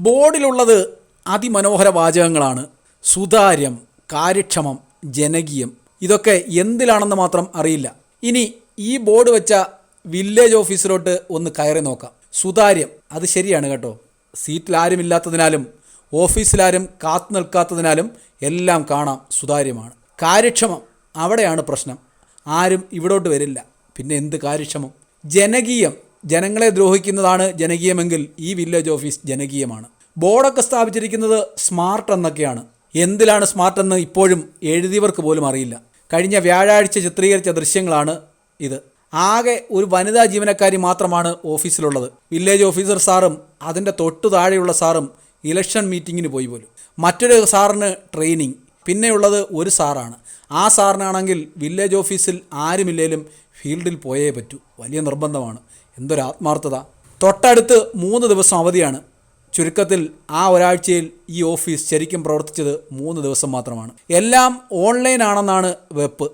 ബോർഡിലുള്ളത് അതിമനോഹര വാചകങ്ങളാണ്. സുതാര്യം കാര്യക്ഷമം ജനകീയം. ഇതൊക്കെ എന്തിലാണെന്ന് മാത്രം അറിയില്ല. ഇനി ഈ ബോർഡ് വെച്ച വില്ലേജ് ഓഫീസിലോട്ട് ഒന്ന് കയറി നോക്കാം. സുതാര്യം അത് ശരിയാണ് കേട്ടോ. സീറ്റിൽ ആരുമില്ലാത്തതിനാലും ഓഫീസിലാരും കാത്തു നിൽക്കാത്തതിനാലും എല്ലാം കാണാം സുതാര്യമാണ്. കാര്യക്ഷമം അവിടെയാണ് പ്രശ്നം. ആരും ഇവിടോട്ട് വരില്ല. പിന്നെ എന്ത് കാര്യക്ഷമം? ജനകീയം ജനങ്ങളെ ദ്രോഹിക്കുന്നതാണ് ജനകീയമെങ്കിൽ ഈ വില്ലേജ് ഓഫീസ് ജനകീയമാണ്. ബോർഡൊക്കെ സ്ഥാപിച്ചിരിക്കുന്നത് സ്മാർട്ട് എന്നൊക്കെയാണ്. എന്തിലാണ് സ്മാർട്ട് എന്ന് ഇപ്പോഴും എഴുതിയവർക്ക് പോലും അറിയില്ല. കഴിഞ്ഞ വ്യാഴാഴ്ച ചിത്രീകരിച്ച ദൃശ്യങ്ങളാണ് ഇത്. ആകെ ഒരു വനിതാ ജീവനക്കാരി മാത്രമാണ് ഓഫീസിലുള്ളത് വില്ലേജ് ഓഫീസർ സാറും അതിന്റെ തൊട്ടു താഴെയുള്ള സാറും ഇലക്ഷൻ മീറ്റിങ്ങിന് പോയി പോലും. മറ്റൊരു സാറിന് ട്രെയിനിങ് പിന്നെയുള്ളത് ഒരു സാറാണ്. ആ സാറിനാണെങ്കിൽ വില്ലേജ് ഓഫീസിൽ ആരുമില്ലേലും ഫീൽഡിൽ പോയേ പറ്റൂ. വലിയ നിർബന്ധമാണ്. എന്തൊരു ആത്മാർത്ഥത. തൊട്ടടുത്ത് മൂന്ന് ദിവസം അവധിയാണ്. ചുരുക്കത്തിൽ ആ ഒരാഴ്ചയിൽ ഈ ഓഫീസ് ശരിക്കും പ്രവർത്തിച്ചത് മൂന്ന് ദിവസം മാത്രമാണ്. എല്ലാം ഓൺലൈൻ ആണെന്നാണ് വെപ്പ്.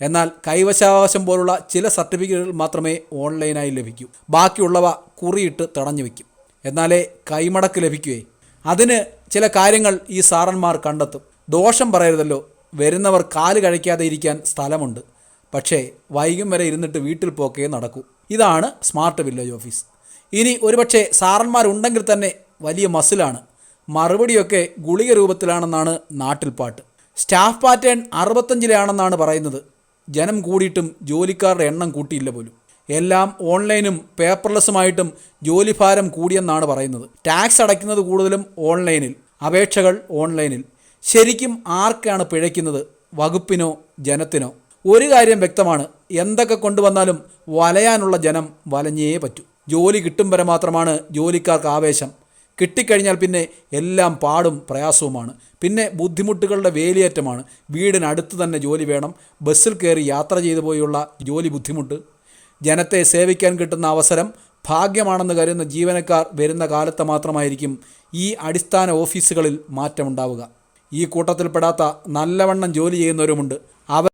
എന്നാൽ കൈവശാവകാശം പോലുള്ള ചില സർട്ടിഫിക്കറ്റുകൾ മാത്രമേ ഓൺലൈനായി ലഭിക്കൂ. ബാക്കിയുള്ളവ കുറിയിട്ട് തടഞ്ഞു വയ്ക്കും. എന്നാലേ കൈമടക്ക് ലഭിക്കുകയെ. അതിന് ചില കാര്യങ്ങൾ ഈ സാറന്മാർ കണ്ടെത്തും. ദോഷം പറയരുതല്ലോ. വരുന്നവർ കാൽ കഴിക്കാതെ ഇരിക്കാൻ സ്ഥലമുണ്ട്. പക്ഷേ വൈകും വരെ ഇരുന്നിട്ട് വീട്ടിൽ പോക്കേ നടക്കൂ. ഇതാണ് സ്മാർട്ട് വില്ലേജ് ഓഫീസ്. ഇനി ഒരുപക്ഷെ സാറന്മാരുണ്ടെങ്കിൽ തന്നെ വലിയ മസിലാണ്. മറുപടിയൊക്കെ ഗുളിക രൂപത്തിലാണെന്നാണ് നാട്ടിൽ പാട്ട്. സ്റ്റാഫ് പാറ്റേൺ അറുപത്തഞ്ചിലാണെന്നാണ് പറയുന്നത്. ജനം കൂടിയിട്ടും ജോലിക്കാരുടെ എണ്ണം കൂട്ടിയില്ല പോലും. എല്ലാം ഓൺലൈനും പേപ്പർലെസ്സുമായിട്ടും ജോലിഭാരം കൂടിയെന്നാണ് പറയുന്നത്. ടാക്സ് അടയ്ക്കുന്നത് കൂടുതലും ഓൺലൈനിൽ അപേക്ഷകൾ ഓൺലൈനിൽ. ശരിക്കും ആർക്കാണ് പിഴയ്ക്കുന്നത്? വകുപ്പിനോ ജനത്തിനോ? ഒരു കാര്യം വ്യക്തമാണ്. എന്തൊക്കെ കൊണ്ടുവന്നാലും വലയാനുള്ള ജനം വലഞ്ഞേ പറ്റൂ. ജോലി കിട്ടും വരെ മാത്രമാണ് ജോലിക്കാർക്ക് ആവേശം. കിട്ടിക്കഴിഞ്ഞാൽ പിന്നെ എല്ലാം പാടും പ്രയാസവുമാണ്. പിന്നെ ബുദ്ധിമുട്ടുകളുടെ വേലിയേറ്റമാണ്. വീടിനടുത്ത് തന്നെ ജോലി വേണം. ബസ്സിൽ കയറി യാത്ര ചെയ്തു പോയുള്ള ജോലി ബുദ്ധിമുട്ട്. ജനത്തെ സേവിക്കാൻ കിട്ടുന്ന അവസരം ഭാഗ്യമാണെന്ന് കരുതുന്ന ജീവനക്കാർ വരുന്ന കാലത്ത് മാത്രമായിരിക്കും ഈ അടിസ്ഥാന ഓഫീസുകളിൽ മാറ്റമുണ്ടാവുക. ഈ കൂട്ടത്തിൽപ്പെടാത്ത നല്ലവണ്ണം ജോലി ചെയ്യുന്നവരുമുണ്ട്. അവർ